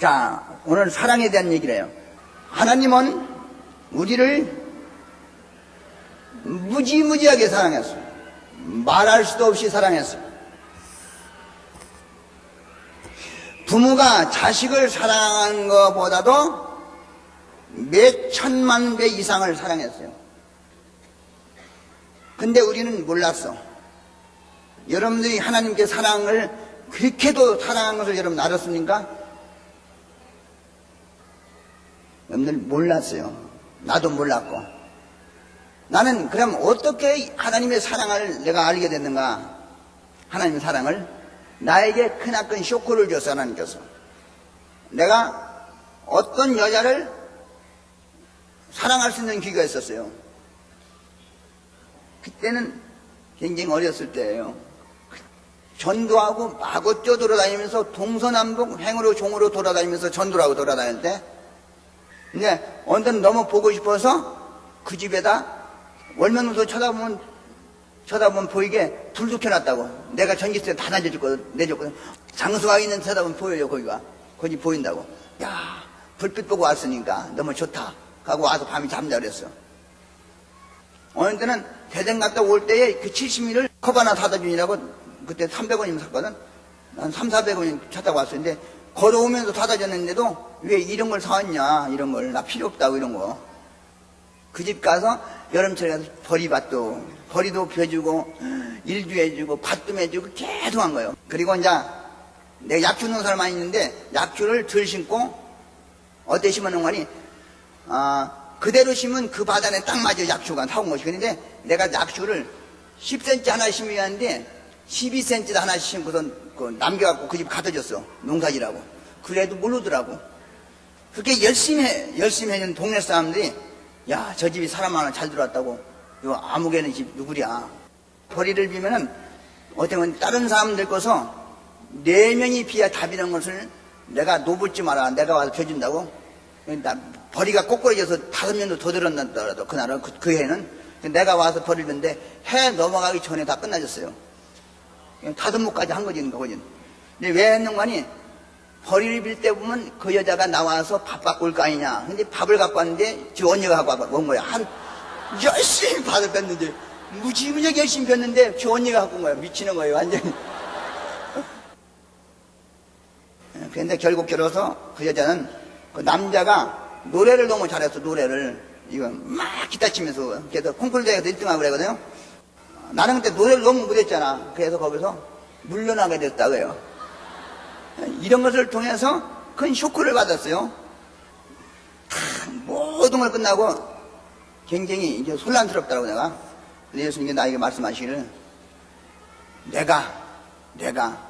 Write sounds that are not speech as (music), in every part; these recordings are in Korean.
자, 오늘 사랑에 대한 얘기를 해요. 하나님은 우리를 무지무지하게 사랑했어요. 말할 수도 없이 사랑했어요. 부모가 자식을 사랑한 것보다도 몇 천만 배 이상을 사랑했어요. 근데 우리는 몰랐어. 여러분들이 하나님께 사랑을 그렇게도 사랑한 것을 여러분 알았습니까? 여러분들 몰랐어요. 나도 몰랐고. 나는 그럼 어떻게 하나님의 사랑을 내가 알게 됐는가? 하나님의 사랑을 나에게 크나큰 쇼크를 줬어 하나님께서. 내가 어떤 여자를 사랑할 수 있는 기회가 있었어요. 그때는 굉장히 어렸을 때예요. 전도하고 마구 뛰어돌아다니면서 동서남북 행으로 종으로 돌아다니면서 전도를 하고 돌아다닐 때 근데 언제는 너무 보고 싶어서 그 집에다 월명도 쳐다보면 쳐다보면 보이게 불도 켜놨다고. 내가 전기세 다 내줬거든 내줬거든. 장수가 있는 쳐다보면 보여요 거기가. 거기 보인다고. 야 불빛 보고 왔으니까 너무 좋다. 하고 와서 밤에 잠자 그랬어. 어느 때는 대전 갔다 올 때에 그 70미를 컵 하나 사다 주니라고 그때 300원이면 샀거든. 난 3, 400원이 찾다고 왔었는데 걸어오면서 사다 줬는데도 왜 이런 걸 사왔냐 이런 걸 나 필요 없다고 이런 거. 그 집 가서 여름철에 가서 버리밭도 버리도 펴주고 일도 해주고 밭도 해주고 계속 한 거예요. 그리고 이제 내가 약주 넣은 사람 많이 있는데 약주를 들 심고 어때 심어놓은 거니 아, 그대로 심은 그 바단에 딱 맞아 약주가 타온 것이 그런데 내가 약주를 10cm 하나 심어야 하는데 12cm 하나씩 심고선 그 남겨갖고 그 집 갖다 줬어. 농사지라고. 그래도 모르더라고. 그렇게 열심히 해, 열심히 해는 동네 사람들이 야, 저 집이 사람 하나 잘 들어왔다고. 요 아무개는 집 누구랴. 벌이를 비면은 어떻게 보면 다른 사람들 거서 네 명이 비야 답이라는 것을 내가 노붙지 마라. 내가 와서 펴준다고. 나 벌이가 꼬꾸라져서 다섯 명도 더 들었다더라도 그날은 그, 그 해는 내가 와서 벌이는데 해 넘어가기 전에 다 끝나졌어요. 다섯 목까지 한 거지, 그거지. 근데 왜 했는가니, 허리를 빌 때 보면 그 여자가 나와서 밥올거 아니냐. 근데 밥을 갖고 왔는데, 지 언니가 갖고 온 거야. 한, 열심히 밥을 뺐는데, 무지무지하게 열심히 폈는데, 지 언니가 갖고 온 거야. 미치는 거예요, 완전히. (laughs) 그런데 결국 결혼해서 그 여자는 그 남자가 노래를 너무 잘했어, 노래를. 이거 막 기타 치면서. 그래서 콩쿨 대회에서 1등하고 그러거든요. 나는 그때 노래를 너무 못했잖아. 그래서 거기서 물러나게 됐다고요. 이런 것을 통해서 큰 쇼크를 받았어요. 모든 걸 끝나고 굉장히 이제 혼란스럽다고 내가. 예수님이 나에게 말씀하시기를 내가, 내가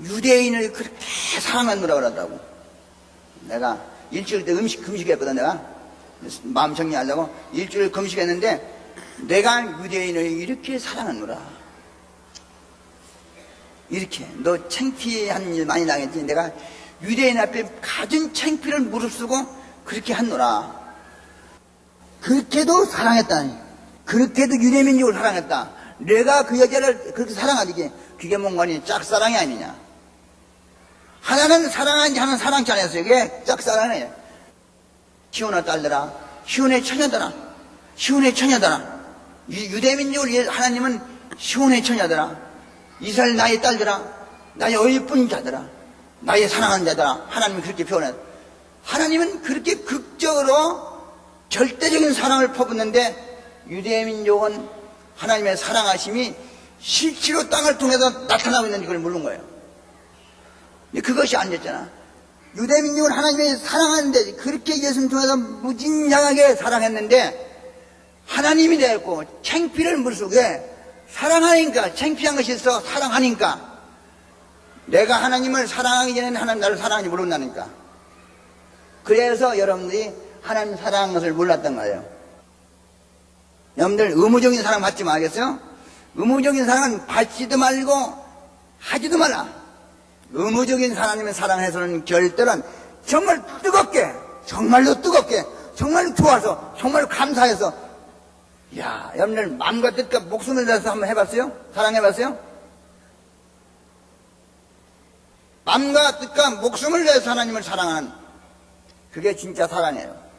유대인을 그렇게 사랑하느라 그러더라고. 내가 일주일 때 음식 금식했거든, 내가. 마음 정리하려고 일주일 금식했는데 내가 유대인을 이렇게 사랑하노라. 이렇게 너 창피한 일 많이 당했지. 내가 유대인 앞에 가진 창피를 무릅쓰고 그렇게 한노라. 그렇게도 사랑했다니. 그렇게도 유대민족을 사랑했다. 내가 그 여자를 그렇게 사랑하지. 그게 뭔가니 짝사랑이 아니냐. 하나는 사랑하지 하나는 사랑치 않았어요. 이게 짝사랑이에요. 시온의 딸들아, 시온의 처녀들아, 시온의 처녀들아. 유대민족을 위해 하나님은 시온의 처녀들아, 이스라엘 나의 딸들아, 나의 어이쁜 자들아, 나의 사랑하는 자들아, 하나님은 그렇게 표현해. 하나님은 그렇게 극적으로 절대적인 사랑을 퍼붓는데 유대민족은 하나님의 사랑하심이 실제로 땅을 통해서 나타나고 있는 걸 모르는 거예요. 그것이 안 됐잖아. 유대민족은 하나님의 사랑하는데 그렇게 예수님 통해서 무진장하게 사랑했는데 하나님이 되었고 창피를 무속에 사랑하니까 창피한 것이 있어 사랑하니까. 내가 하나님을 사랑하기 전에는 하나님 나를 사랑하지 모른다니까. 그래서 여러분들이 하나님 사랑하는 것을 몰랐던 거예요. 여러분들 의무적인 사랑 받지 말겠어요? 의무적인 사랑은 받지도 말고 하지도 말라. 의무적인 하나님의 사랑해서는 결대는 정말 뜨겁게 정말로 뜨겁게 정말 좋아서 정말 감사해서 야, 여러분들 마음과 뜻과 목숨을 다해서 한번 해봤어요? 사랑해봤어요? 마음과 뜻과 목숨을 위해서 하나님을 사랑하는 그게 진짜 사랑이에요.